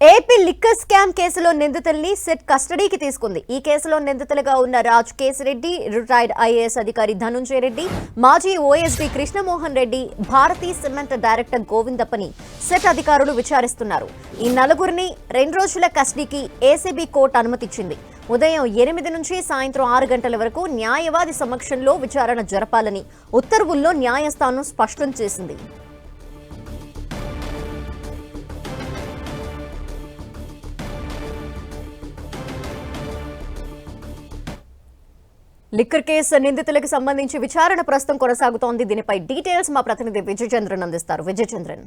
AP liquor scam కేసులో నిందితుల్ని set కస్టడీకి తీసుకుంది. ఈ కేసులో నిందితులుగా ఉన్న రాజ్ కేసిరెడ్డి రిటైర్డ్ ఐఏఎస్ అధికారి ధనుంజయ రెడ్డి మాజీ OSD Krishnamohan Reddy Bharathi cement director గోవిందప్పని set అధికారులు విచారిస్తున్నారు. ఈ నలుగురిని రెండు రోజుల కస్టడీకి ఏసీబీ కోర్టు అనుమతిచ్చింది. ఉదయం ఎనిమిది నుంచి సాయంత్రం ఆరు గంటల వరకు న్యాయవాది సమక్షంలో విచారణ జరపాలని ఉత్తర్వుల్లో న్యాయస్థానం స్పష్టం చేసింది. లిక్కర్ కేసు నిందితులకు సంబంధించి విచారణ ప్రస్తుతం కొనసాగుతోంది. దీనిపై డీటెయిల్స్ మా ప్రతినిధి విజయచంద్రన్ అందిస్తారు. విజయచంద్రన్.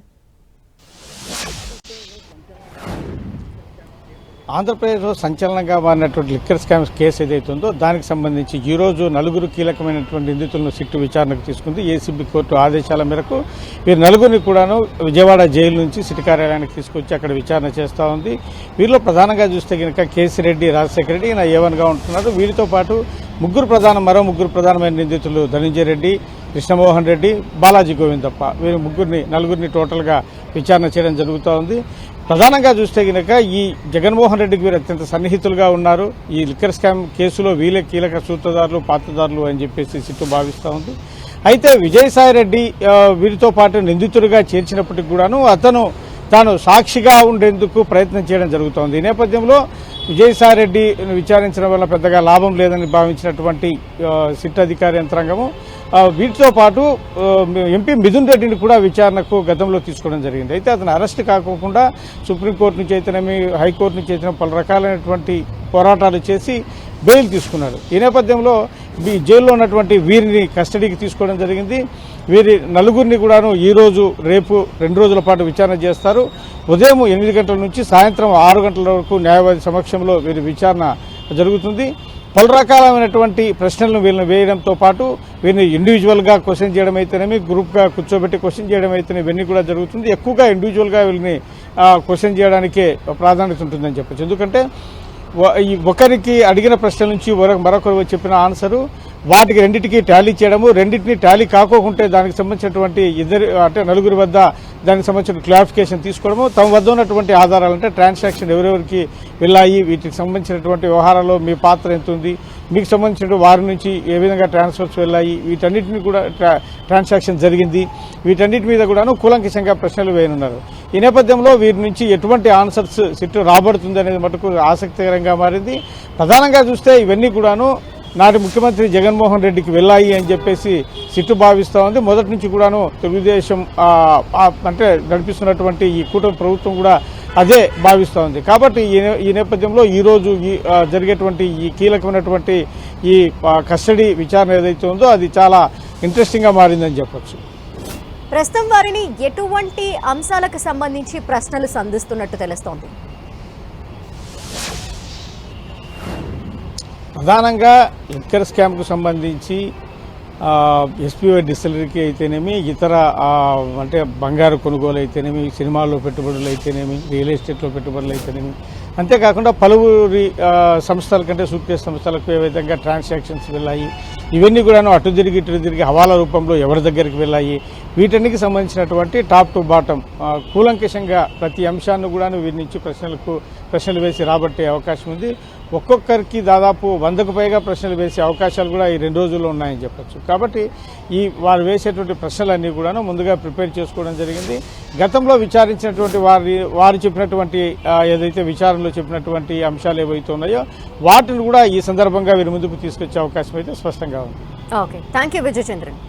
ఆంధ్రప్రదేశ్లో సంచలనంగా మారినటువంటి లిక్కర్ స్కామ్స్ కేసు ఏదైతే ఉందో దానికి సంబంధించి ఈ రోజు నలుగురు కీలకమైనటువంటి నిందితులను సిట్టు విచారణకు తీసుకుంది. ఏసీబీ కోర్టు ఆదేశాల మేరకు వీరు నలుగురిని కూడాను విజయవాడ జైలు నుంచి సిటీ కార్యాలయానికి తీసుకొచ్చి అక్కడ విచారణ చేస్తూ ఉంది. వీరిలో ప్రధానంగా చూస్తే కనుక కేసిరెడ్డి రాజశేఖర రెడ్డి ఈయన ఏవన్గా ఉంటున్నారు. వీరితో పాటు ముగ్గురు ప్రధాన మరో ముగ్గురు ప్రధానమైన నిందితులు ధనంజయ రెడ్డి కృష్ణమోహన్ రెడ్డి బాలాజీ గోవిందప్ప. వీరు ముగ్గురిని నలుగురిని టోటల్గా విచారణ చేయడం జరుగుతూ ఉంది ప్రధానంగా చూస్తే కనుక ఈ జగన్మోహన్ రెడ్డికి వీరు అత్యంత సన్నిహితులుగా ఉన్నారు. ఈ లిక్కర్ స్కామ్ కేసులో వీళ్ళే కీలక సూత్రధారులు పాత్రదారులు అని చెప్పేసి సిట్టు భావిస్తూ ఉంది అయితే విజయసాయి రెడ్డి వీరితో పాటు నిందితుడిగా చేర్చినప్పటికి కూడాను అతను తాను సాక్షిగా ఉండేందుకు ప్రయత్నం చేయడం జరుగుతోంది. ఈ నేపథ్యంలో విజయసాయిరెడ్డి విచారించడం వల్ల పెద్దగా లాభం లేదని భావించినటువంటి సిట్ అధికారి యంత్రాంగము వీటితో పాటు ఎంపీ మిథున్ రెడ్డిని కూడా విచారణకు గతంలో తీసుకోవడం జరిగింది. అయితే అతను అరెస్ట్ కాకుండా సుప్రీంకోర్టు నుంచి అయితేనేమి హైకోర్టు నుంచి అయితేనే పలు రకాలైనటువంటి పోరాటాలు చేసి బెయిల్ తీసుకున్నాడు. ఈ నేపథ్యంలో జైల్లో ఉన్నటువంటి వీరిని కస్టడీకి తీసుకోవడం జరిగింది. వీరి నలుగురిని కూడాను ఈ రోజు రేపు రెండు రోజుల పాటు విచారణ చేస్తారు. ఉదయం ఎనిమిది గంటల నుంచి సాయంత్రం ఆరు గంటల వరకు న్యాయవాది సమక్షంలో వీరి విచారణ జరుగుతుంది. పలు రకాలైనటువంటి ప్రశ్నలను వీళ్ళని వేయడంతో పాటు వీరిని ఇండివిజువల్గా క్వశ్చన్ చేయడం అయితేనేమి గ్రూప్గా కూర్చోబెట్టి క్వశ్చన్ చేయడం అయితేనే ఇవన్నీ కూడా జరుగుతుంది. ఎక్కువగా ఇండివిజువల్గా వీళ్ళని క్వశ్చన్ చేయడానికే ప్రాధాన్యత ఉంటుందని చెప్పచ్చు. ఎందుకంటే ఒకరికి అడిగిన ప్రశ్నల నుంచి మరొకరు చెప్పిన ఆన్సరు వాటికి రెండింటికి టాలీ చేయడము రెండింటిని టాలీ కాకోకుంటే దానికి సంబంధించినటువంటి ఇద్దరు అంటే నలుగురి వద్ద దానికి సంబంధించిన క్లారిఫికేషన్ తీసుకోవడము. తమ వద్ద ఉన్నటువంటి ఆధారాలు అంటే ట్రాన్సాక్షన్ ఎవరెవరికి వెళ్ళాయి వీటికి సంబంధించినటువంటి వ్యవహారాల్లో మీ పాత్ర ఎంత ఉంది మీకు సంబంధించిన వారి నుంచి ఏ విధంగా ట్రాన్స్ఫర్స్ వెళ్ళాయి వీటన్నిటిని కూడా ట్రా- ట్రాన్సాక్షన్ జరిగింది. వీటన్నిటి మీద కూడాను కూలంకిషంగా ప్రశ్నలు వేయనున్నారు. ఈ నేపథ్యంలో వీరి నుంచి ఎటువంటి ఆన్సర్స్ సిట్టు రాబడుతుంది అనేది మటుకు ఆసక్తికరంగా మారింది. ప్రధానంగా చూస్తే ఇవన్నీ కూడాను నాటి ముఖ్యమంత్రి జగన్మోహన్ రెడ్డికి వెళ్ళాయి అని చెప్పేసి సిట్టు భావిస్తూ ఉంది. మొదటి నుంచి కూడాను తెలుగుదేశం అంటే నడిపిస్తున్నటువంటి ఈ కూటమి ప్రభుత్వం కూడా అదే భావిస్తూ ఉంది. కాబట్టి ఈ నేపథ్యంలో ఈ రోజు ఈ జరిగేటువంటి ఈ కీలకమైనటువంటి ఈ కస్టడీ విచారణ ఏదైతే ఉందో అది చాలా ఇంట్రెస్టింగ్గా మారిందని చెప్పచ్చు. ప్రస్తుతం వారిని ఎటువంటి అంశాలకు సంబంధించి ప్రశ్నలు సంధిస్తున్నట్టు తెలుస్తోంది. ప్రధానంగా లిక్కర్ స్కామ్కు సంబంధించి ఎస్పీఓ డిస్టిలరీకి అయితేనేమి ఇతర అంటే బంగారు కొనుగోలు అయితేనేమి సినిమాల్లో పెట్టుబడులు అయితేనేమి రియల్ ఎస్టేట్లో పెట్టుబడులు అయితేనేమి అంతేకాకుండా పలువురి సంస్థల కంటే సూట్ కేసు సంస్థలకు ఏ విధంగా ట్రాన్సాక్షన్స్ వెళ్ళాయి ఇవన్నీ కూడాను అటు తిరిగి ఇటు తిరిగి హవాలా రూపంలో ఎవరి దగ్గరికి వెళ్ళాయి వీటన్నికి సంబంధించినటువంటి టాప్ టు బాటం కూలంకషంగా ప్రతి అంశాన్ని కూడాను వీరి నుంచి ప్రశ్నలకు ప్రశ్నలు వేసి రాబట్టే అవకాశం ఉంది. ఒక్కొక్కరికి దాదాపు వందకు పైగా ప్రశ్నలు వేసే అవకాశాలు కూడా ఈ రెండు రోజుల్లో ఉన్నాయని చెప్పచ్చు. కాబట్టి ఈ వారు వేసేటువంటి ప్రశ్నలన్నీ కూడాను ముందుగా ప్రిపేర్ చేసుకోవడం జరిగింది. గతంలో విచారించినటువంటి వారి వారు చెప్పినటువంటి ఏదైతే విచారణ విచారణలో చెప్పినటువంటి అంశాలు ఏవైతే ఉన్నాయో వాటిని కూడా ఈ సందర్భంగా వీరి ముందుకు తీసుకొచ్చే అవకాశం అయితే స్పష్టంగా ఉంది. ఓకే. Thank you Vijayachandran.